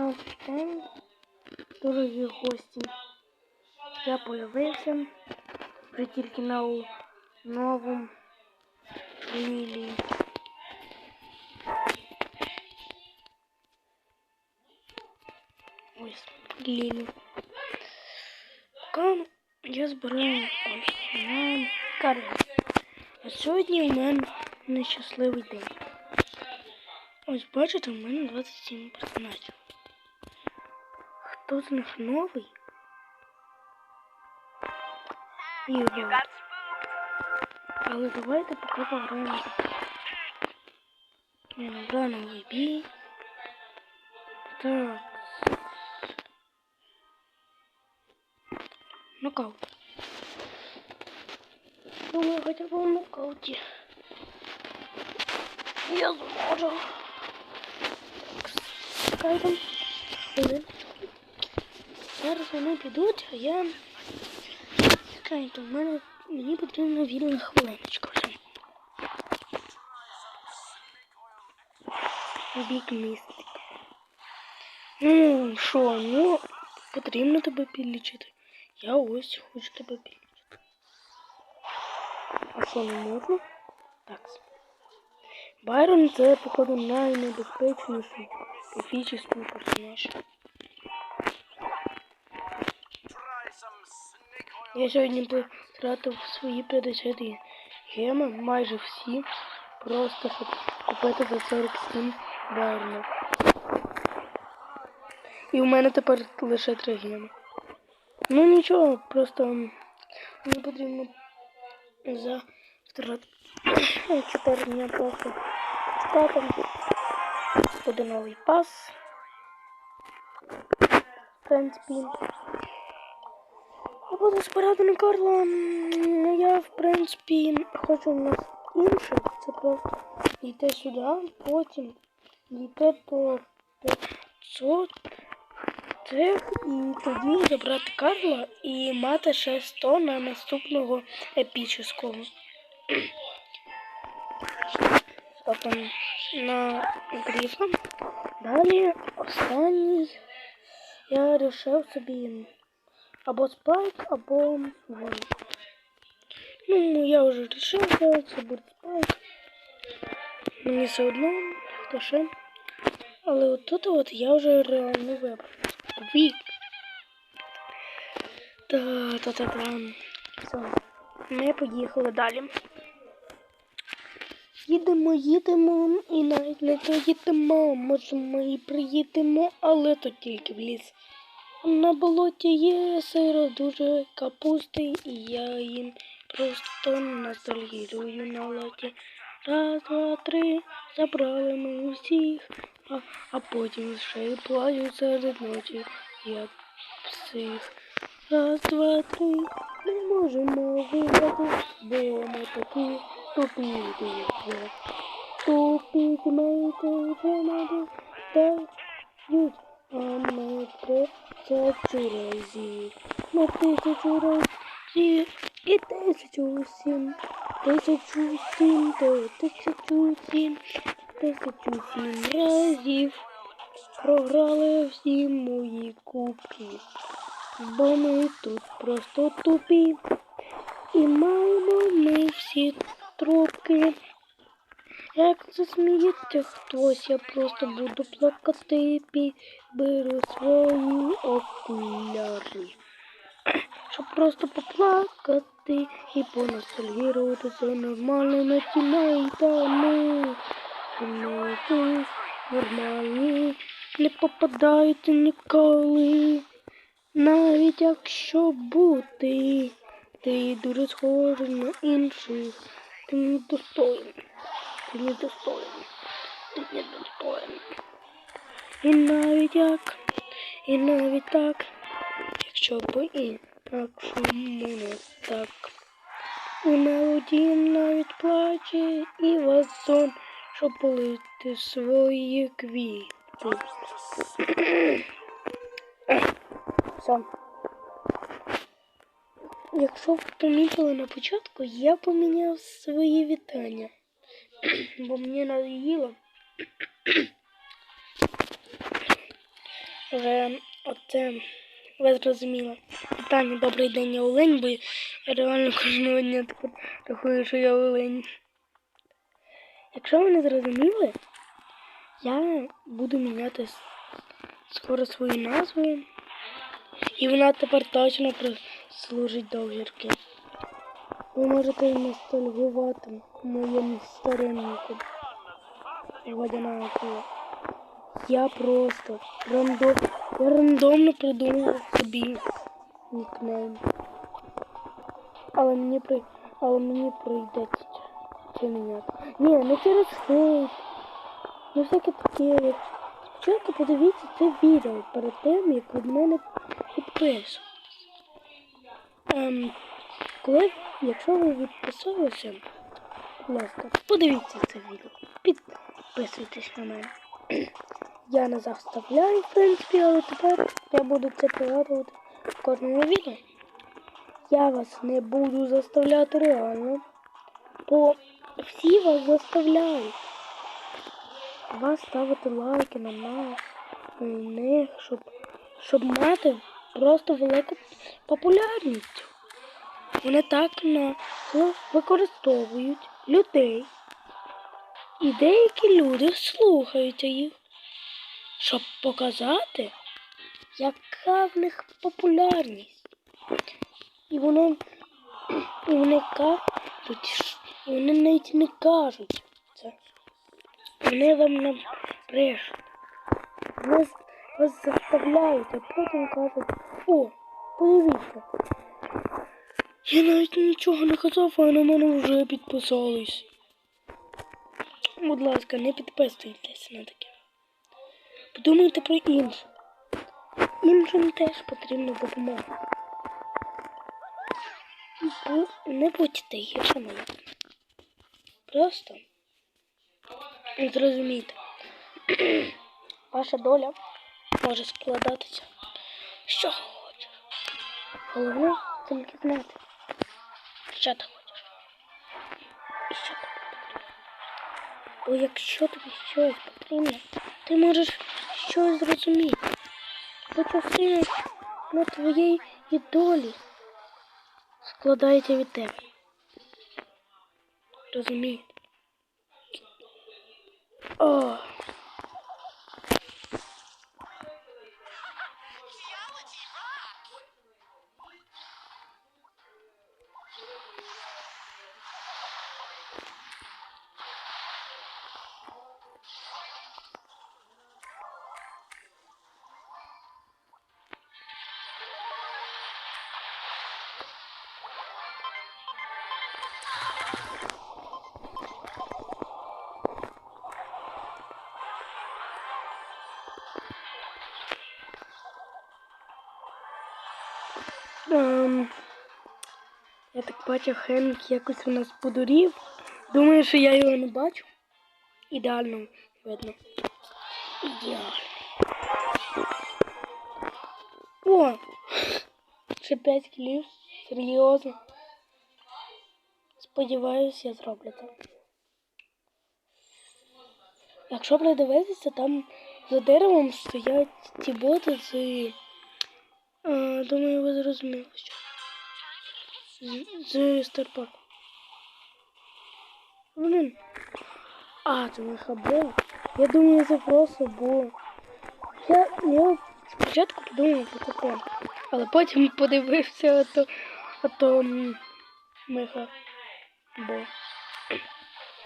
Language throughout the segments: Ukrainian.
Добрий день, дорогі гості. Я появився вже тільки на новому лілії. Ось лілі. Поки я збираю на карту. А сьогодні у мене нещасливий день. Ось бачите, у мене 27 персонажів. Хто з них новий? Ігор. Але давайте поки пограємо. Я набрав новий бій. Так. Нокаут. Думаю, хотя бы в нокауте. Я зможу. Хай там хвилиночку. Зараз вони підуть, а я... Чекайте, у мене мені потрібна вільна хвилиночка. Бік містик. Ну, що, ну, потрібно тебе підлічити. Я ось хочу тебе підлічити. А що не можна? Так. Байрон це, походу, найнебезпечніший міфічний персонаж. Я сьогодні потратив свої 50 геми, майже всі, просто щоб купити за 47 Байрона. І у мене тепер лише 3 геми. Ну нічого, просто мені потрібно за втратити 4 дня просто чекати. Буде новий пас. В принципі. Буду збирати Карла. Я, в принципі, хочу у нас інше. Це просто йти сюди, потім йти до 500 цих і тоді забрати Карла і мати ще 100 на наступного епічного. Тобто на грифа. Далі останній я вирішив собі або спайк, або вон. Ну, я вже вирішив, що це буде спайк. Мені все одно, хто ще. Але от тут от я вже реально вибрав. Вік. Та-та-та-та. Все. Ми поїхали далі. Їдемо, їдемо і навіть не доїдемо. Може ми і приїдемо, але то тільки в ліс. На болоті є сиро дуже капусти, і я їм просто ностальгірую на лоті. Раз, два, три, забрали ми усіх, а, а потім ще й плачуть серед ночі, як псих. Раз, два, три, не можемо виграти, бо ми такі тупі діти. Тупі тімейти вже надо дають, ми тисячу разів. На тисячу разів і тисячу сім. Тисячу сім, то тисячу сім, тисячу сім разів. Програли всі мої кубки. Бо ми тут просто тупі. І маємо ми всі трубки. Як засміється хтось, я просто буду плакати, беру свої окуляри. Щоб просто поплакати і поностальгірувати це нормальними тімейтами. Тімейти нормальні, не попадаються ніколи. Навіть якщо бути, ти дуже схожий на інших, ти не достойний. Ти не достойний. Ти не. І навіть як, і навіть так, якщо б інакшому не так. У мелодії навіть плаче і вазон, щоб полити свої квіти. Все. Якщо ви помітили на початку, я поміняв свої вітання. Бо мені надоїло вже оце ви зрозуміли. Питання добрий день, я олень, бо реально кожного дня рахую, що я олень. Якщо ви не зрозуміли, я буду міняти скоро свою назву. І вона тепер точно служить до огірки. Ви можете ностальгувати моєму стариннику. Водяна акула. Я просто рандом, я рандомно придумав собі нікнейм. Але мені при, але мені прийдеться це міняти. Ні, не через хейт. Ну всяке таке. Спочатку подивіться це відео перед тим, як від мене підписуєтесь. Ем, коли, якщо ви відписалися, будь ласка, подивіться це відео. Підписуйтесь на мене. Я не заставляю, в принципі, але тепер я буду це пригадувати в кожному відео. Я вас не буду заставляти реально, бо всі вас заставляють. Вас ставити лайки на нас, на них, щоб, щоб мати просто велику популярність. Вони так на використовують людей. І деякі люди слухаються їх, щоб показати, яка в них популярність. І вони, і вони кажуть, і вони навіть не кажуть це. Вони вам не брешуть. Вас, вас заставляють, а потім кажуть, о, подивіться. Я навіть нічого не казав, а на мене вже підписались. Будь ласка, не підписуйтесь на таке. Подумайте про інших. Іншим теж потрібна допомога. Бу- Не будьте як ми. Просто зрозумійте. Ваша доля може складатися. Що хочеш. Головне тільки знати, що ти хочеш. І що тобі потрібно. Бо якщо тобі щось потрібно, ти можеш щось зрозуміти. Бо частина на твоєї долі складається від тебе. Розумієте? О. Ем, я так бачу, Хенк якось у нас подурів. Думаю, що я його не бачу. Ідеально видно. Ідеально. О! Ще 5 кілів. Серйозно. Сподіваюсь, я зроблю це. Якщо придивитися, там за деревом стоять ті боти з. А, думаю, ви зрозуміли, що. З, з Старпаку. Блін. А, це не хабо. Я думаю, це просто бо. Я, я спочатку подумав про таке, але потім подивився ото, ото м, миха бо.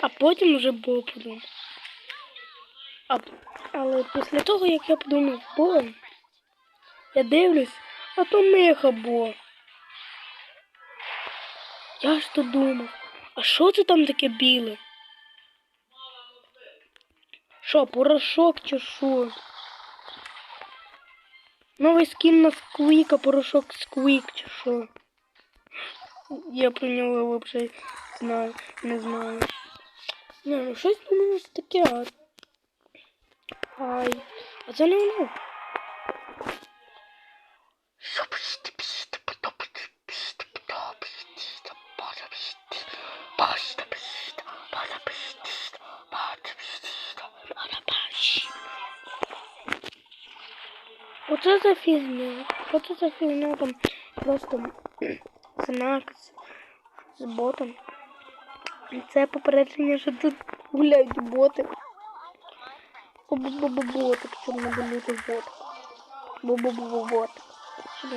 А потім вже бо подумав. А, але після того, як я подумав бо, я дивлюсь, а то миха бо. Я ж то думав, а що це там таке біле? Що, порошок чи що? Новий скін на сквіка, порошок сквік чи що? Я про нього взагалі знаю, не знаю. Не, ну щось думаю що таке. Ай. А це не воно. За фігня. Що це за фігня там просто знак з, з ботом. Це попередження, що тут гуляють боти. Не боліти бот. Бу-бу-бу-бот. Щоб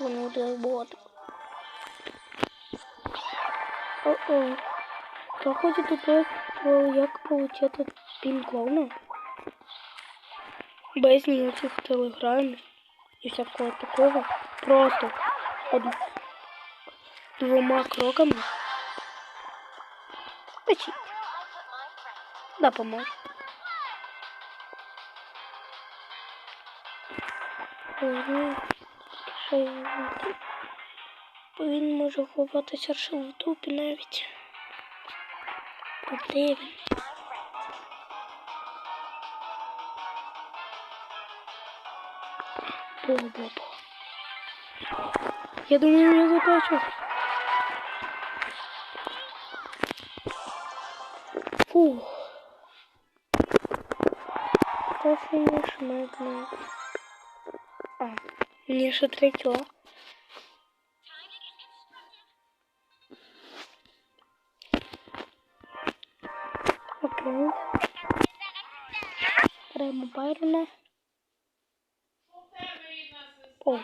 вони гуляють боти. О-о. Кто хочет тут як получить пін клоуна? Без ніяких телеграмів і всякого такого. Просто од... двома кроками. Печіть. Я знайду? Він може ховатися в дупі навіть. Він? Бо-бо-бо. Я думаю, я забачу. Фух. Та фініш медно. А, ще три кіла. Окей. Беремо Байрона. О,